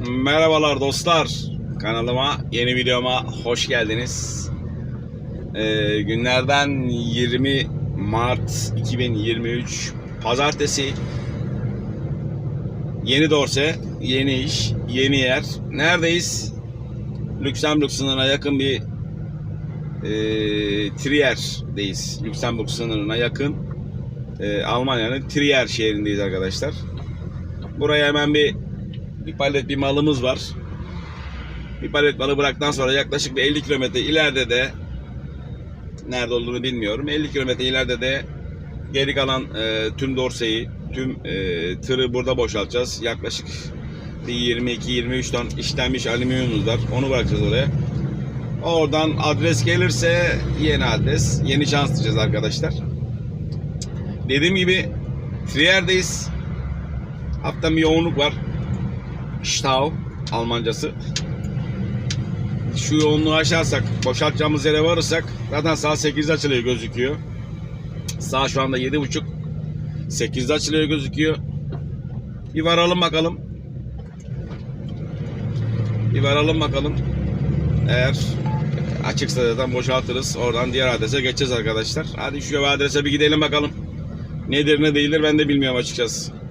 Merhabalar dostlar. Kanalıma, yeni videoma hoş geldiniz. Ee, günlerden 20 Mart 2023 Pazartesi. Yeni dorse, yeni iş, yeni yer. Neredeyiz? Lüksemburg sınırına yakın bir e, Trier'deyiz. Lüksemburg sınırına yakın e, Almanya'nın Trier şehrindeyiz arkadaşlar. Buraya hemen bir bir palet bir malımız var. Bir palet malı bıraktıktan sonra yaklaşık bir 50 kilometre ileride de nerede olduğunu bilmiyorum. 50 kilometre ileride de geri kalan e, tüm dorseyi, tüm e, tırı burada boşaltacağız. Yaklaşık bir 22-23 ton işlenmiş alüminyumumuz var. Onu bırakacağız oraya. Oradan adres gelirse yeni adres, yeni şans diyeceğiz arkadaşlar. Dediğim gibi Trier'deyiz. Hafiften bir yoğunluk var. Stau Almancası. Şu yoğunluğu aşarsak, boşaltacağımız yere varırsak zaten saat 8'de açılıyor gözüküyor. Saat şu anda 7.30. 8'de açılıyor gözüküyor. Bir varalım bakalım. Bir varalım bakalım. Eğer açıksa zaten boşaltırız. Oradan diğer adrese geçeceğiz arkadaşlar. Hadi şu adrese bir gidelim bakalım. Nedir ne değildir ben de bilmiyorum açıkçası.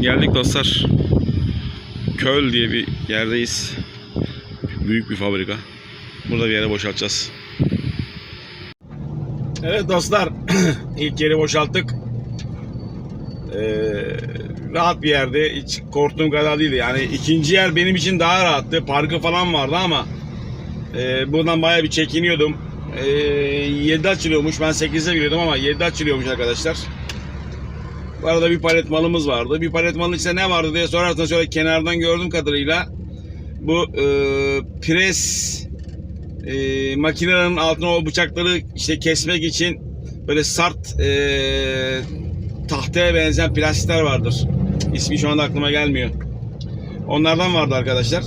Geldik dostlar. Köl diye bir yerdeyiz. Büyük bir fabrika. Burada bir yere boşaltacağız. Evet dostlar. ilk yeri boşalttık. Ee, rahat bir yerde. Hiç korktuğum kadar değildi. Yani ikinci yer benim için daha rahattı. Parkı falan vardı ama e, buradan bayağı bir çekiniyordum. E, 7 açılıyormuş. Ben 8'de giriyordum ama 7 açılıyormuş arkadaşlar. Bu arada bir palet malımız vardı. Bir palet malın içinde ne vardı diye sorarsanız şöyle kenardan gördüğüm kadarıyla bu e, pres e, makinenin altına o bıçakları işte kesmek için böyle sert e, tahtaya benzeyen plastikler vardır. İsmi şu anda aklıma gelmiyor. Onlardan vardı arkadaşlar.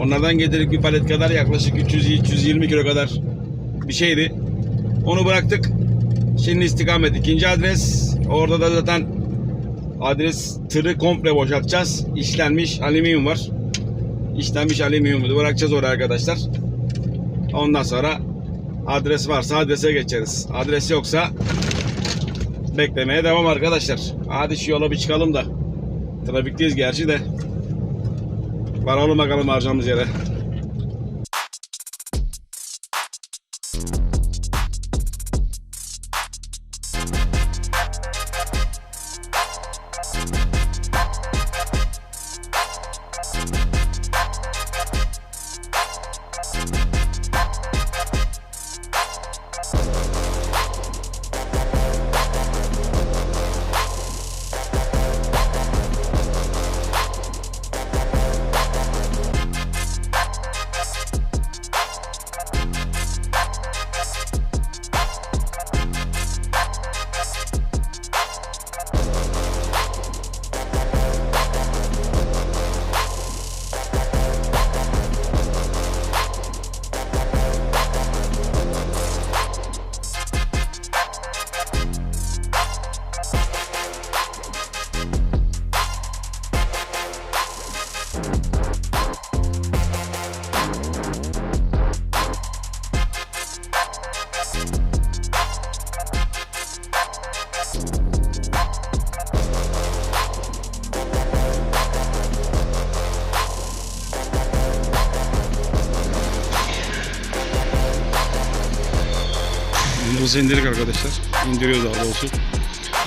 Onlardan getirdik bir palet kadar yaklaşık 300-320 kilo kadar bir şeydi. Onu bıraktık. Şimdi istikamet ikinci adres. Orada da zaten adres tırı komple boşaltacağız. İşlenmiş alüminyum var. İşlenmiş alüminyumu bırakacağız oraya arkadaşlar. Ondan sonra adres varsa adrese geçeriz. Adres yoksa beklemeye devam arkadaşlar. Hadi şu yola bir çıkalım da. Trafikteyiz gerçi de. Varalım bakalım harcamız yere. Hızı indirdik arkadaşlar. İndiriyoruz daha doğrusu.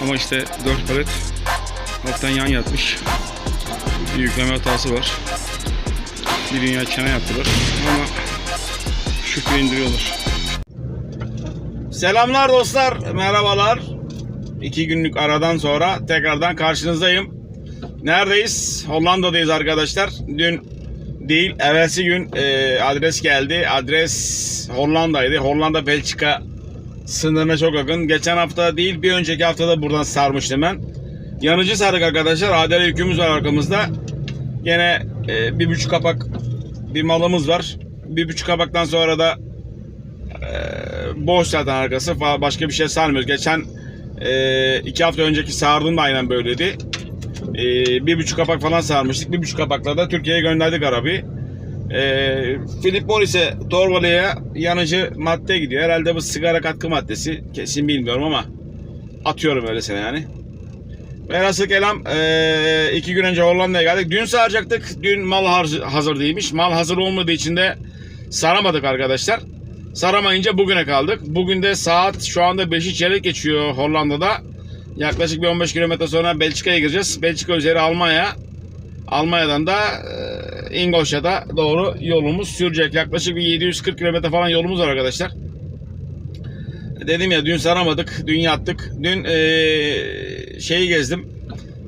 Ama işte 4 palet alttan yan yatmış. Bir yükleme hatası var. Bir dünya çene yaptılar. Ama şükür indiriyorlar. Selamlar dostlar, merhabalar. İki günlük aradan sonra tekrardan karşınızdayım. Neredeyiz? Hollanda'dayız arkadaşlar. Dün değil, evvelsi gün e, adres geldi. Adres Hollanda'ydı. Hollanda Belçika sınırına çok yakın. Geçen hafta değil, bir önceki haftada buradan sarmıştım ben. Yanıcı sarık arkadaşlar. Adele yükümüz var arkamızda. Gene e, bir buçuk kapak bir malımız var. Bir buçuk kapaktan sonra da boş zaten arkası başka bir şey sarmıyoruz. Geçen e, iki hafta önceki sardığım da aynen böyleydi. E, bir buçuk kapak falan sarmıştık. Bir buçuk kapakla da Türkiye'ye gönderdik arabayı. E, Philip Morris'e Torbalı'ya yanıcı madde gidiyor. Herhalde bu sigara katkı maddesi. Kesin bilmiyorum ama atıyorum öylesine yani. Velhasıl kelam e, iki gün önce Hollanda'ya geldik. Dün saracaktık. Dün mal hazır değilmiş. Mal hazır olmadığı için de saramadık arkadaşlar. Saramayınca bugüne kaldık. Bugün de saat şu anda 5'i çeyrek geçiyor Hollanda'da. Yaklaşık bir 15 kilometre sonra Belçika'ya gireceğiz. Belçika üzeri Almanya. Almanya'dan da e, Ingolstadt'a doğru yolumuz sürecek. Yaklaşık bir 740 kilometre falan yolumuz var arkadaşlar. Dedim ya dün saramadık, dün yattık. Dün e, şeyi gezdim.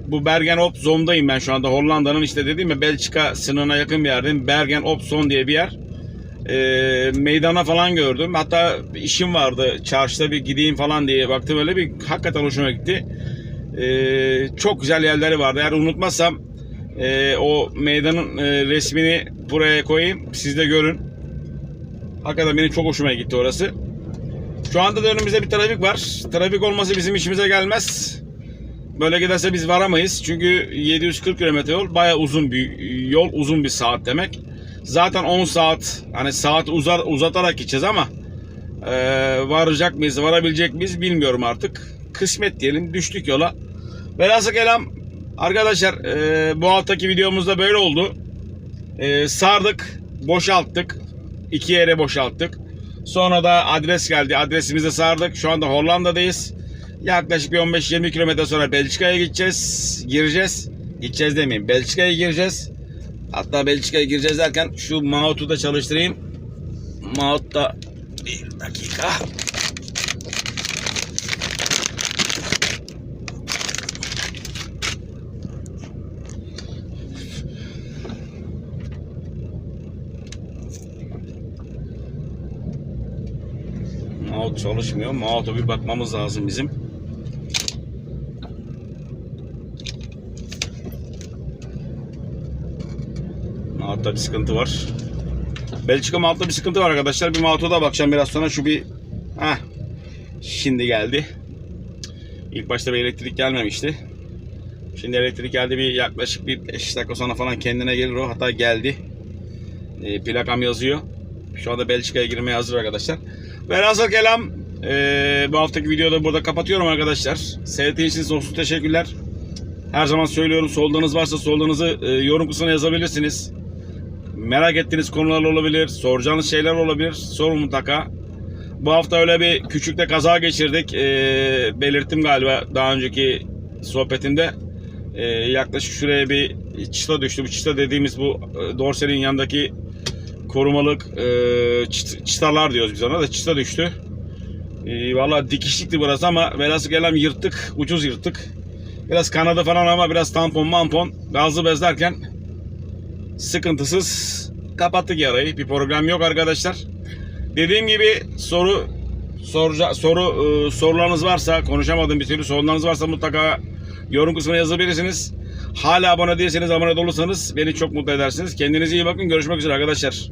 Bu Bergen op Zoom'dayım ben şu anda. Hollanda'nın işte dediğim ya Belçika sınırına yakın bir yerdeyim. Bergen op Zoom diye bir yer e, meydana falan gördüm. Hatta işim vardı çarşıda bir gideyim falan diye baktım öyle bir hakikaten hoşuma gitti. E, çok güzel yerleri vardı. Eğer unutmazsam e, o meydanın e, resmini buraya koyayım. Siz de görün. Hakikaten benim çok hoşuma gitti orası. Şu anda da önümüzde bir trafik var. Trafik olması bizim işimize gelmez. Böyle giderse biz varamayız. Çünkü 740 kilometre yol baya uzun bir yol, uzun bir saat demek. Zaten 10 saat hani saat uzar, uzatarak gideceğiz ama e, varacak mıyız, varabilecek miyiz bilmiyorum artık. Kısmet diyelim düştük yola. Velhasıl kelam arkadaşlar e, bu haftaki videomuzda böyle oldu. E, sardık, boşalttık. iki yere boşalttık. Sonra da adres geldi. Adresimizi sardık. Şu anda Hollanda'dayız. Yaklaşık bir 15-20 kilometre sonra Belçika'ya gideceğiz. Gireceğiz. Gideceğiz demeyeyim. Belçika'ya gireceğiz. Hatta Belçika'ya gireceğiz derken şu mouse'u da çalıştırayım. Mouse da bir dakika. Mouse çalışmıyor. Mouse'a bir bakmamız lazım bizim. Mouse'da bir sıkıntı var. Belçika Mouse'da bir sıkıntı var arkadaşlar. Bir Mouse'a da bakacağım biraz sonra. Şu bir... Heh. Şimdi geldi. İlk başta bir elektrik gelmemişti. Şimdi elektrik geldi bir yaklaşık bir 5 dakika sonra falan kendine gelir o. Hatta geldi. E, plakam yazıyor. Şu anda Belçika'ya girmeye hazır arkadaşlar. Velhasıl kelam e, bu haftaki videoda burada kapatıyorum arkadaşlar. Seyrettiğiniz için sonsuz teşekkürler. Her zaman söylüyorum soldanız varsa soldanızı e, yorum kısmına yazabilirsiniz. Merak ettiğiniz konular olabilir, soracağınız şeyler olabilir. Sorun mutlaka. Bu hafta öyle bir küçük de kaza geçirdik. E, belirttim galiba daha önceki sohbetimde. E, yaklaşık şuraya bir çıta düştü. Bu çıta dediğimiz bu e, dorsenin yanındaki korumalık e, çıt- çıtalar diyoruz biz ona da çıta düştü. E, Valla dikişlikti burası ama velhasıl kelam yırttık. Ucuz yırttık. Biraz kanadı falan ama biraz tampon mampon gazlı bezlerken sıkıntısız kapattık yarayı. Bir problem yok arkadaşlar. Dediğim gibi soru sorca, soru e, sorularınız varsa konuşamadığım bir türlü sorularınız varsa mutlaka yorum kısmına yazabilirsiniz. Hala abone değilseniz abone olursanız beni çok mutlu edersiniz. Kendinize iyi bakın. Görüşmek üzere arkadaşlar.